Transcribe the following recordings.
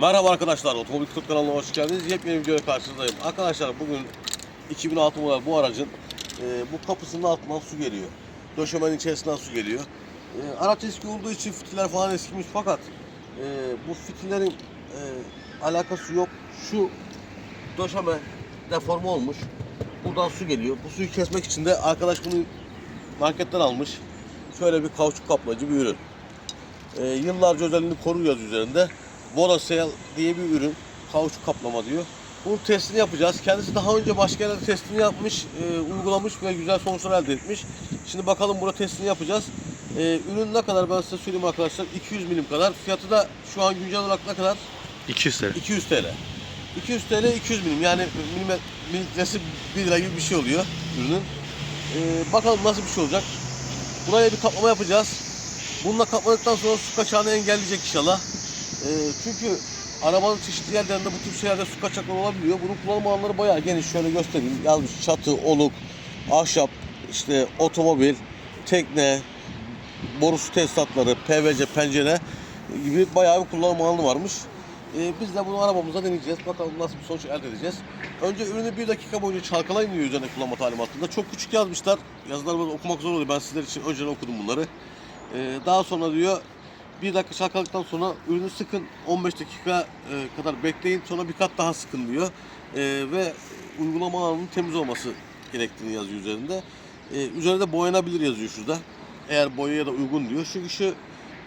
Merhaba arkadaşlar, Otomobil Kurt kanalına hoş geldiniz. Yepyeni videoya karşınızdayım. Arkadaşlar bugün 2006 model bu aracın e, bu kapısının altından su geliyor. Döşemenin içerisinden su geliyor. E, araç eski olduğu için fitiller falan eskimiş fakat e, bu fitillerin e, alakası yok. Şu döşeme deforme olmuş. Buradan su geliyor. Bu suyu kesmek için de arkadaş bunu marketten almış. Şöyle bir kauçuk kaplayıcı bir ürün. E, yıllarca özelliğini koruyor üzerinde. Volocel diye bir ürün. Kauçuk kaplama diyor. Bunun testini yapacağız. Kendisi daha önce başka yerlerde testini yapmış, e, uygulamış ve güzel sonuçlar elde etmiş. Şimdi bakalım burada testini yapacağız. E, ürün ne kadar ben size söyleyeyim arkadaşlar. 200 milim kadar. Fiyatı da şu an güncel olarak ne kadar? 200 TL. 200 TL. 200 TL 200 milim yani milimet, milimetresi 1 lira gibi bir şey oluyor ürünün. Ee, bakalım nasıl bir şey olacak. Buraya bir kaplama yapacağız. Bununla kapladıktan sonra su kaçağını engelleyecek inşallah. Ee, çünkü arabanın çeşitli yerlerinde bu tip şeylerde su kaçakları olabiliyor. Bunun kullanım alanları bayağı geniş. Şöyle göstereyim. Yazmış çatı, oluk, ahşap, işte otomobil, tekne, borusu tesisatları, PVC, pencere gibi bayağı bir kullanım alanı varmış. Ee, biz de bunu arabamıza deneyeceğiz. Bakalım nasıl bir sonuç elde edeceğiz. Önce ürünü bir dakika boyunca çalkalayın diyor üzerine kullanma talimatında. Çok küçük yazmışlar. Yazıları okumak zor oluyor. Ben sizler için önceden okudum bunları. Ee, daha sonra diyor bir dakika çalkaladıktan sonra ürünü sıkın 15 dakika e, kadar bekleyin sonra bir kat daha sıkın diyor. Ee, ve uygulama alanının temiz olması gerektiğini yazıyor üzerinde. Ee, üzerinde boyanabilir yazıyor şurada. Eğer boyaya da uygun diyor. Çünkü şu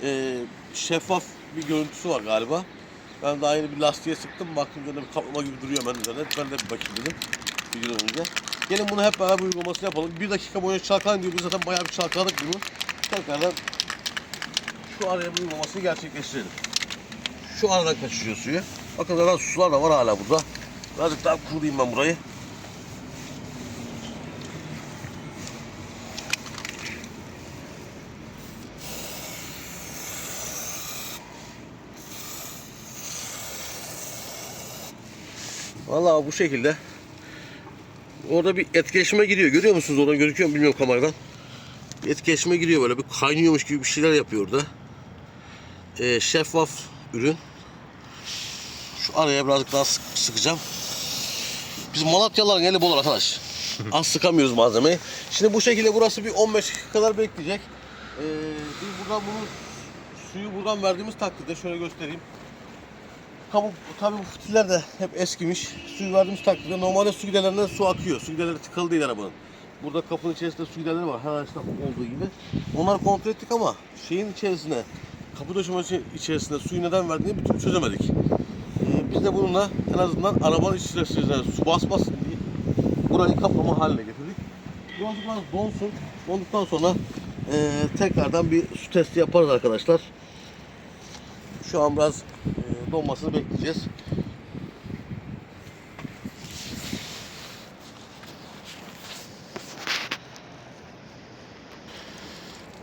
e, şeffaf bir görüntüsü var galiba. Ben daha yeni bir lastiğe sıktım. Baktım üzerinde bir kaplama gibi duruyor hemen üzerinde. Ben de bir bakayım dedim. Videodan önce. Gelin bunu hep beraber uygulamasını yapalım. Bir dakika boyunca çalkalayın diyor. Biz zaten bayağı bir çalkaladık bunu. Tekrardan şu araya bir uygulamasını gerçekleştirelim. Şu aradan kaçırıyor suyu. Bakın zaten sular da var hala burada. Birazcık daha kurulayım ben burayı. Vallahi bu şekilde. Orada bir etkileşime giriyor. Görüyor musunuz? Oradan gözüküyor mu bilmiyorum kameradan. Bir etkileşime giriyor böyle. Bir kaynıyormuş gibi bir şeyler yapıyor orada. Ee, şeffaf ürün. Şu araya birazcık daha sık, sıkacağım. Biz Malatyalıların eli bol arkadaş. Az sıkamıyoruz malzemeyi. Şimdi bu şekilde burası bir 15 dakika kadar bekleyecek. Ee, biz buradan bunu suyu buradan verdiğimiz takdirde şöyle göstereyim. Tabi, tabi bu fitiller de hep eskimiş. Suyu verdiğimiz takdirde normalde su giderlerinden su akıyor. Su giderleri tıkalı değil arabanın. Burada kapının içerisinde su giderleri var. Her araçta olduğu gibi. Onları kontrol ettik ama şeyin içerisine, kapı döşemesi içerisinde suyu neden verdiğini bir türlü çözemedik. Ee, biz de bununla en azından arabanın içerisine su basmasın diye burayı kaplama haline getirdik. Biraz donsun. Donduktan sonra eee, tekrardan bir su testi yaparız arkadaşlar. Şu an biraz eee, donmasını bekleyeceğiz.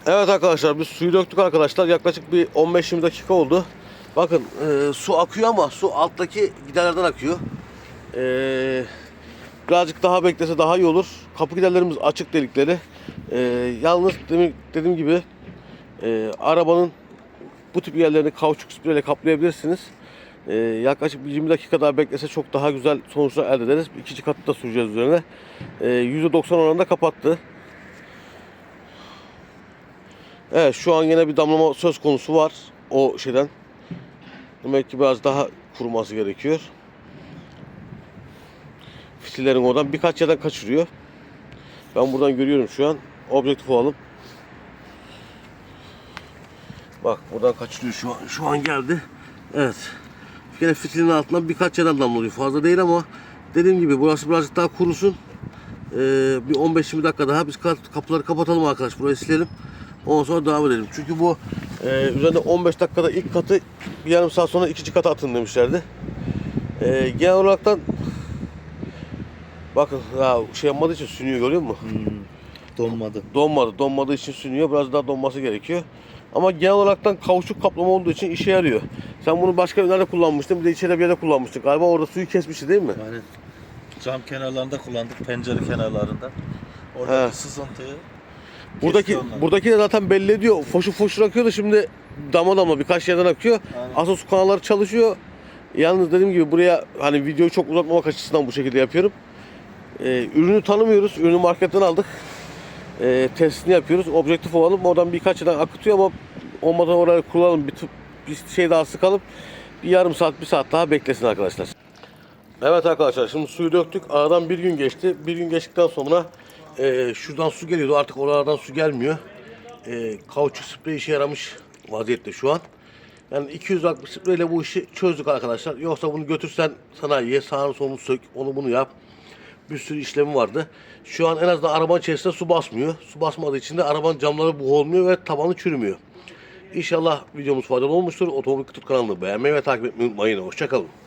Evet arkadaşlar biz suyu döktük arkadaşlar. Yaklaşık bir 15-20 dakika oldu. Bakın eee, su akıyor ama su alttaki giderlerden akıyor. Eee, birazcık daha beklese daha iyi olur. Kapı giderlerimiz açık delikleri. Eee, yalnız demin, dediğim gibi eee, arabanın bu tip yerlerini kauçuk spreyle kaplayabilirsiniz. Eee, yaklaşık bir 20 dakika daha beklese çok daha güzel sonuçlar elde ederiz. İkinci katı da süreceğiz üzerine. Eee, %90 oranında kapattı. Evet şu an yine bir damlama söz konusu var o şeyden. Demek ki biraz daha kuruması gerekiyor. Fitillerin oradan birkaç yerden kaçırıyor. Ben buradan görüyorum şu an. Objektif alalım. Bak buradan kaçırıyor şu an. Şu an geldi. Evet. Yine fitilin altından birkaç yerden damlıyor. Fazla değil ama dediğim gibi burası birazcık daha kurusun. Ee, bir 15-20 dakika daha biz kap- kapıları kapatalım arkadaş. Burayı silelim. Ondan sonra devam edelim. Çünkü bu e, üzerinde 15 dakikada ilk katı bir yarım saat sonra ikinci kata atın demişlerdi. E, genel olaraktan bakın ya şey yapmadığı için sünüyor görüyor musun? Donmadı. Donmadı. Donmadığı için sünüyor. Biraz daha donması gerekiyor. Ama genel olaraktan kauçuk kaplama olduğu için işe yarıyor. Sen bunu başka bir nerede kullanmıştın? Bir de içeride bir yerde kullanmıştık. Galiba orada suyu kesmişti değil mi? Yani cam kenarlarında kullandık, pencere kenarlarında. Oradaki He. sızıntıyı Buradaki buradaki de zaten belli ediyor. Foşu foşur akıyor da şimdi damla damla birkaç yerden akıyor. Aynen. Asıl su kanalları çalışıyor. Yalnız dediğim gibi buraya hani videoyu çok uzatmamak açısından bu şekilde yapıyorum. Ee, ürünü tanımıyoruz. Ürünü marketten aldık. Ee, testini yapıyoruz. Objektif olalım. Oradan birkaç yıldan akıtıyor ama olmadan oraya kullanalım. Bir, bir şey daha sıkalım. Bir yarım saat, bir saat daha beklesin arkadaşlar. Evet arkadaşlar şimdi suyu döktük. Aradan bir gün geçti. Bir gün geçtikten sonra e, şuradan su geliyordu. Artık oralardan su gelmiyor. E, kauçuk sprey işe yaramış vaziyette şu an. Yani 200 watt bir spreyle bu işi çözdük arkadaşlar. Yoksa bunu götürsen sanayiye sağını solunu sök, onu bunu yap. Bir sürü işlemi vardı. Şu an en azından arabanın içerisinde su basmıyor. Su basmadığı için de arabanın camları buğulmuyor ve tabanı çürümüyor. İnşallah videomuz faydalı olmuştur. Otomobil Kutu kanalını beğenmeyi ve takip etmeyi unutmayın. Hoşçakalın.